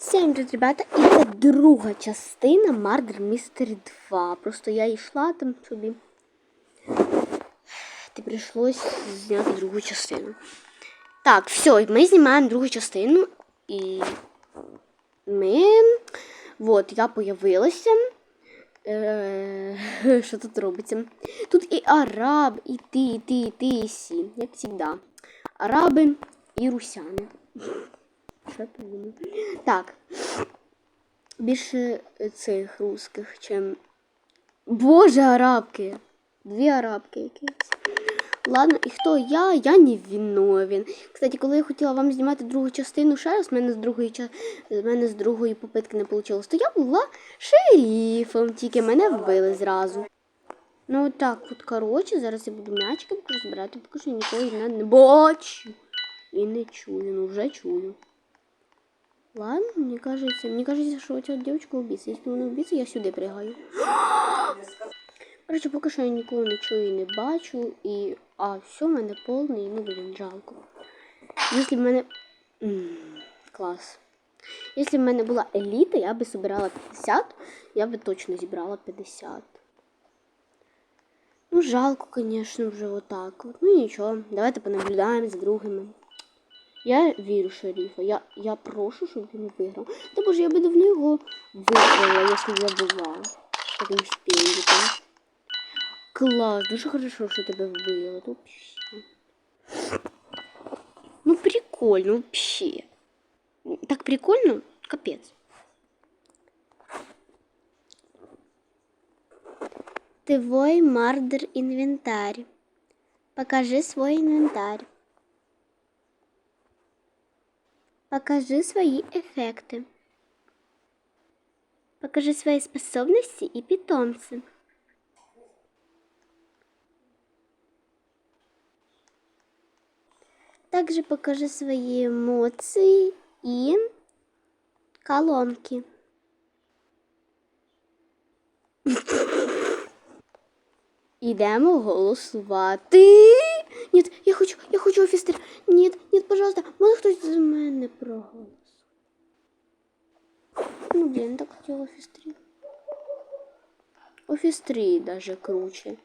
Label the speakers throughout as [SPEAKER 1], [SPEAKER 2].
[SPEAKER 1] Всім привіт, ребята, і це друга частина Murder Mystery 2. Просто я йшла там собі. Ти прийшлось зняти другу частину. Так, все, ми знімаємо другу частину. І ми. Вот, я появилася. Е, Що тут робиться? Тут і араб, і ти, і ти, і ти, і сі, як завжди. Араби і русяни. Що подумаю? Так. Більше цих русських, чим. Боже, арабки! Дві арабки якісь. Ладно, і хто я? Я не виновен. Кстати, коли я хотіла вам знімати другу частину ще раз, в мене з другої в мене з другої попитки не вийшло, то я була шерифом, тільки мене вбили зразу. Ну от так, от коротше, зараз я буду м'ячики буду збирати, поки що нікого не бачу. І не чую, ну вже чую. Ладно, мне кажется, мне кажется, что у тебя девочка убийца. Если вона убийца, я сюди пригаю. Короче, поки що я нікого чую і не бачу. І... А, все, в мене повний, ну, блін, жалко. Якщо в мене... М, Клас. Якщо в мене була еліта, я би збирала 50, я би точно зібрала 50. Ну, жалко, конечно, вже отак. от. Ну нічого, давайте понаблюдаємо за другими. Я вірю шерифа. Я, я прошу, щоб він виграв. Та боже, я би давно його виграла, якщо б я була таким спіндиком. Клас, дуже хорошо, що тебе вбили. Ну, вообще. Ну, прикольно, вообще. Так прикольно, капець. Твой мардер инвентарь. Покажи свой инвентарь. Покажи свои эффекты. Покажи свои способности и питомцы. Также покажи свои эмоции и колонки. Ідемо голосувати. Ні, я хочу, я хочу офістер. Ні, ні, пожалуйста, може хтось за мене проголосує. Ну, блін, так хотіла офістрі. Офістрі даже круче.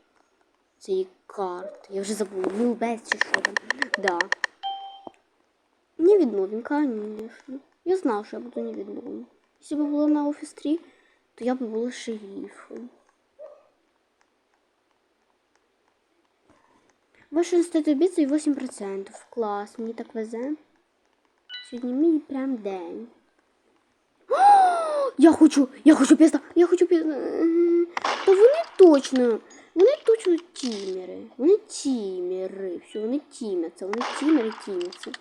[SPEAKER 1] Цієї карти. Я вже забула, Мілбес чи що там. Да. Не Невідмовен, конечно. Я знав, що я буду невідмовен. Якщо б була на офістрі, то я б була шерифом. Ваше стать убийцей 8%. Клас, мені так везе. Сьогодні мій прям день. Я хочу, я хочу піста, я хочу піста. Та вони точно, вони точно тімери. Вони тімери. Все, вони тімяться, вони тімери тімяться.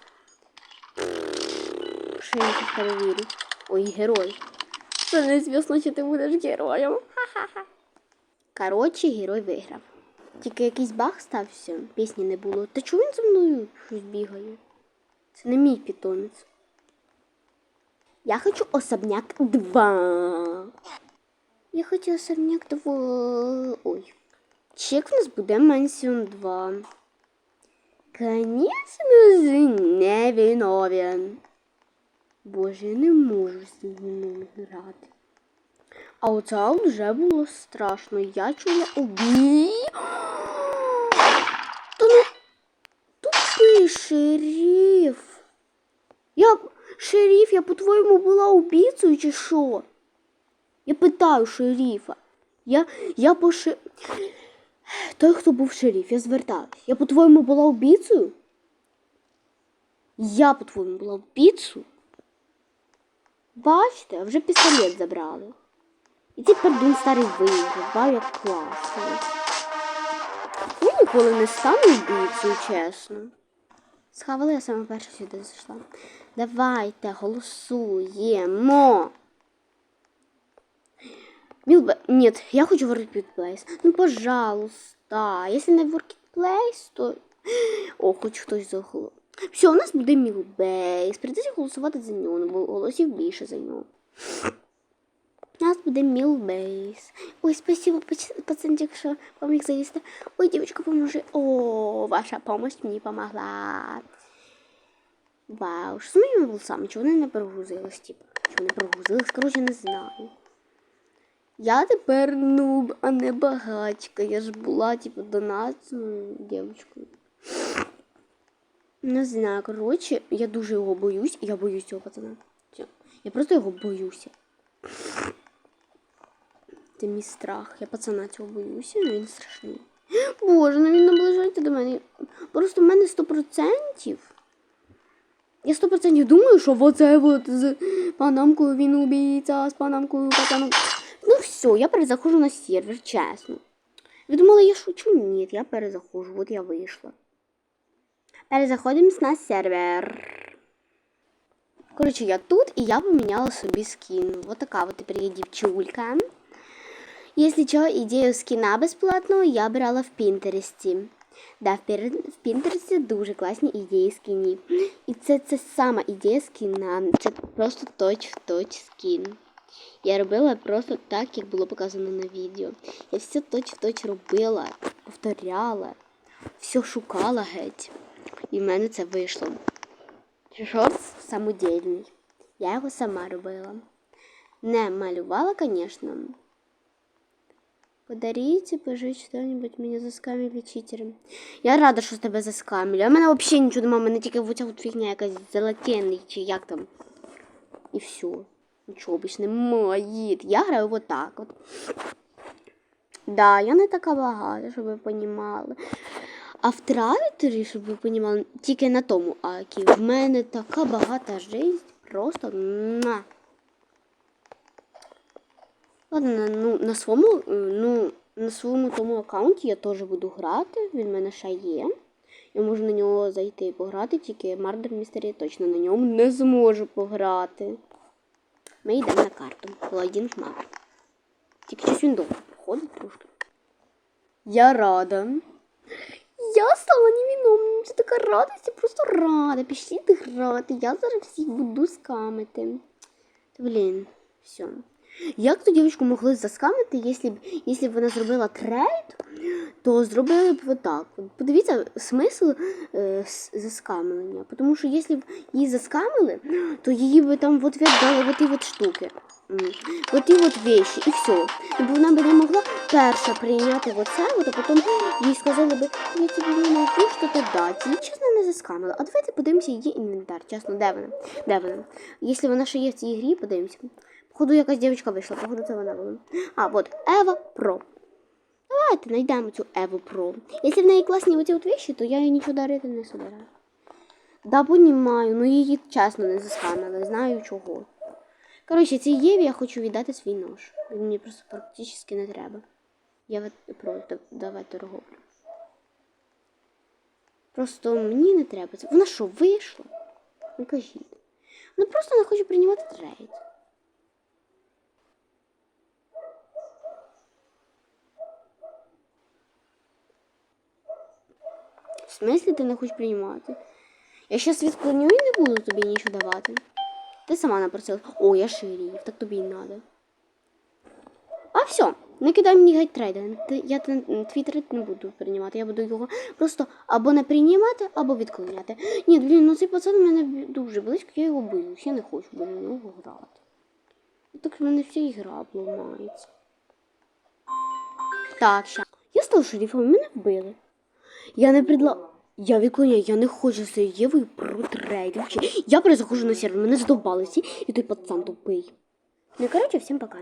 [SPEAKER 1] Що я тут перевірю? Ой, герой. Це незвісно, чи ти будеш героєм. Ха-ха-ха. Коротше, герой виграв. Тільки якийсь баг стався, пісні не було. Та чого він за мною щось бігає? Це не мій питомець. Я хочу особняк 2. Я хочу особняк 2. Ой. Чек в нас буде Мансіон 2. Конечно же, не виновен. Боже, я не можу з ним грати. А оце вже було страшно. Я чула убій. Та ну тупий шериф. Я шериф, я по-твоєму була убійцею чи що? Я питаю шерифа. Я, я по ши... Той, хто був шериф, я звертаюсь. Я по-твоєму була убійцею? Я по-твоєму була убійцею? Бачите, вже пістолет забрали. І цей пердун старий виграв, як класно. Я ніколи не стану вбивцею, чесно. Схавали, я саме перша сюди зайшла. Давайте голосуємо. Мілбе... Нет, я хочу Work Place. Ну, пожалуйста. Если не Work то... О, хоч хтось заголосував. Все, у нас буде Мілбейс. Прийдеться голосувати за нього, бо голосів більше за нього. У нас буде Мілбейс. Ой, спасибо, пац- пацанчик, що поміг залізти. Ой, девочка, поможи. О, ваша помощь мені помогла. Вау, що з моїми волосами? Чого вони не перегрузились, типу? Чого не прогрузилась, коротше, не знаю. Я тепер нуб, а не багачка. Я ж була, типу, донатною дівчинкою. Не знаю, коротше, я дуже його боюсь. Я боюсь цього пацана. Я просто його боюся. Це мій страх. Я пацана цього боюся, ну він страшний. Боже, ну він наближається до мене. Просто в мене 100%. Я 100% думаю, що оце от з панамкою він убійця, з панамкою пацаном. Ну все, я перезаходжу на сервер, чесно. Ви думали, я шучу? Ні, я перезаходжу, от я вийшла. Перезаходимо на сервер. Коротше, я тут і я поміняла собі скін. Вот така от тепер я дівчулька. Якщо що, ідею скіна безплатного я брала в Пінтересті. Да, в, в Пінтересті дуже класні ідеї скінів. І це, це сама ідея скіна. Це просто точ-в-точ скін. Я робила просто так, як було показано на відео. Я все точ-в-точ робила, повторяла, все шукала геть. І в мене це вийшло. Шов самодільний. Я його сама робила. Не малювала, звісно. Подарите, пожить что-нибудь, меня заскамили читером. Я рада, що тебе заскамили. А мене взагалі нічого в мене тільки оця от фігня якась золотенний, чи як там. І все. Нічого більш немає. Я граю вот так от. Да, я не така багата, щоб ви понімали. А в травітері, щоб ви понімали, тільки на тому акі. В мене така багата жизнь. Просто. Муа. Ладно, ну на своєму, е, ну, на своєму тому аккаунті я теж буду грати. Він в мене ще є. Я можу на нього зайти і пограти, тільки Mystery я точно на ньому не зможу пограти. Ми йдемо на карту. Холодінг мап. Тільки щось він довго проходить трошки. Я рада. Я стала невиновною. Це така радість, я просто рада. Пішліть грати. Я зараз всіх буду скамити. Блін, все. Як ту дівчинку могли заскамити, якщо б, б вона зробила трейд, то зробили б отак. Подивіться смисл е, заскамлення. Тому що якщо б її заскамили, то її би там в ответ дали вот ті штуки. Вот ті от вещи, все. Бо вона би не могла перша прийняти оце, а потім їй сказали би, я тобі не можу що-то дати. Її чесно не заскамили. А давайте подивимося її інвентар. Чесно, де вона? Де вона? Якщо вона ще є в цій грі, подивимося. Походу, якась дівчинка вийшла, походу, це вона була. А, от Ева Про. Давайте знайдемо цю Еву Про. Якщо в неї класні оці от вещі, то я їй нічого дарити не собираю. Да, понімаю, ну її чесно не заскамили, знаю чого. Коротше, цій Єві я хочу віддати свій нож. Він мені просто практично не треба. Я про да- давайте торговлю. Просто мені не треба. Вона що, вийшла? Ну кажіть. Ну просто не хочу приймати трейд. Смислі ти не хочеш приймати? Я щас відклоню і не буду тобі нічого давати. Ти сама напросила. О, я ширів, так тобі й надо. А все, не кидай мені геть трейда. Я трейд не буду приймати. Я буду його просто або не приймати, або відклоняти. Ні, блін, ну цей пацан у мене дуже близько, я його боюсь. Я не хочу біля нього грати. Так в мене вся ігра обламається. Так, ща. Я став шерифом, мене вбили. Я не предла... Я відклоняю, я не хочу з Євою протрейд. Вообще, Я перезахожу на сервер, мене задовбали і той пацан тупий. Ну коротше, всім пока.